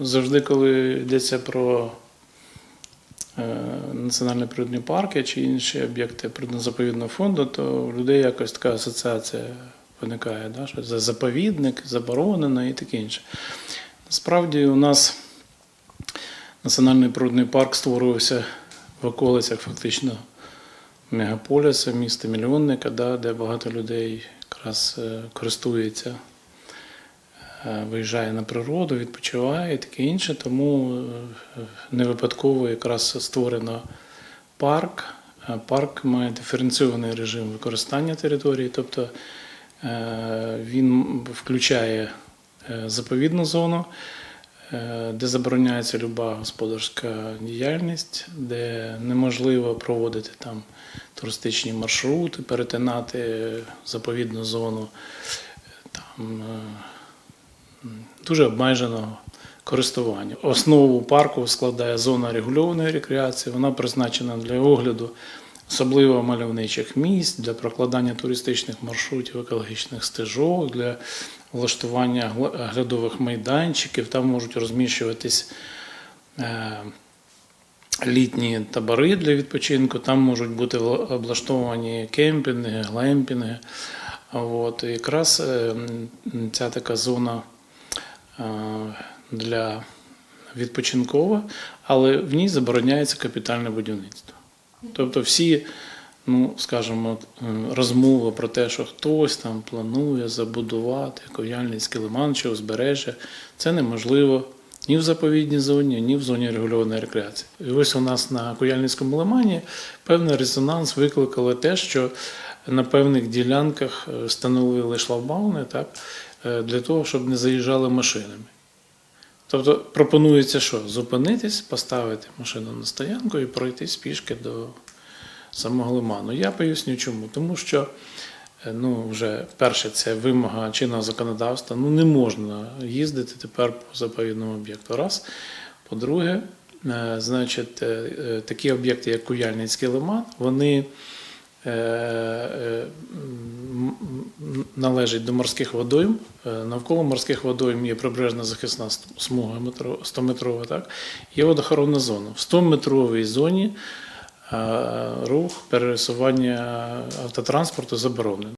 Завжди, коли йдеться про е, національні природні парки чи інші об'єкти природно-заповідного фонду, то у людей якось така асоціація виникає, да, що це заповідник, заборонено і таке інше. Насправді у нас національний природний парк створювався в околицях фактично мегаполіса, міста мільйонника, да, де багато людей якраз е, користується виїжджає на природу, відпочиває і таке інше. Тому е, не випадково якраз створено парк. Е, Парк має диференційований режим використання території, тобто е, він включає е, заповідну зону, е, де забороняється люба господарська діяльність, де неможливо проводити там туристичні маршрути, перетинати заповідну зону. Там, е, дуже обмеженого користування. Основу парку складає зона регульованої рекреації. Вона призначена для огляду особливо мальовничих місць, для прокладання туристичних маршрутів, екологічних стежок, для влаштування глядових майданчиків. Там можуть розміщуватись. е, Літні табори для відпочинку, там можуть бути облаштовані кемпінги, глемпінги. От, якраз е, ця така зона для відпочинкова, але в ній забороняється капітальне будівництво. Тобто всі, ну скажімо, е, розмови про те, що хтось там планує забудувати Ков'яльницький лиман чи узбережжя, це неможливо ні в заповідній зоні, ні в зоні регульованої рекреації. І ось у нас на Куяльницькому лимані певний резонанс викликало те, що на певних ділянках е, встановили шлагбауни так, е, для того, щоб не заїжджали машинами. Тобто пропонується що? Зупинитись, поставити машину на стоянку і пройтись пішки до самого лиману. Я поясню чому. Тому що е, ну, вже перше, це вимога чинного законодавства. Ну не можна їздити тепер по заповідному об'єкту. Раз. По-друге, е, значить, е, е, такі об'єкти, як Куяльницький лиман, вони е, е, м, належать до морських водойм. Е, Навколо морських водойм є прибережна захисна смуга метро- 100-метрова, так? є водохоронна зона. В 100-метровій зоні е, рух пересування автотранспорту заборонений.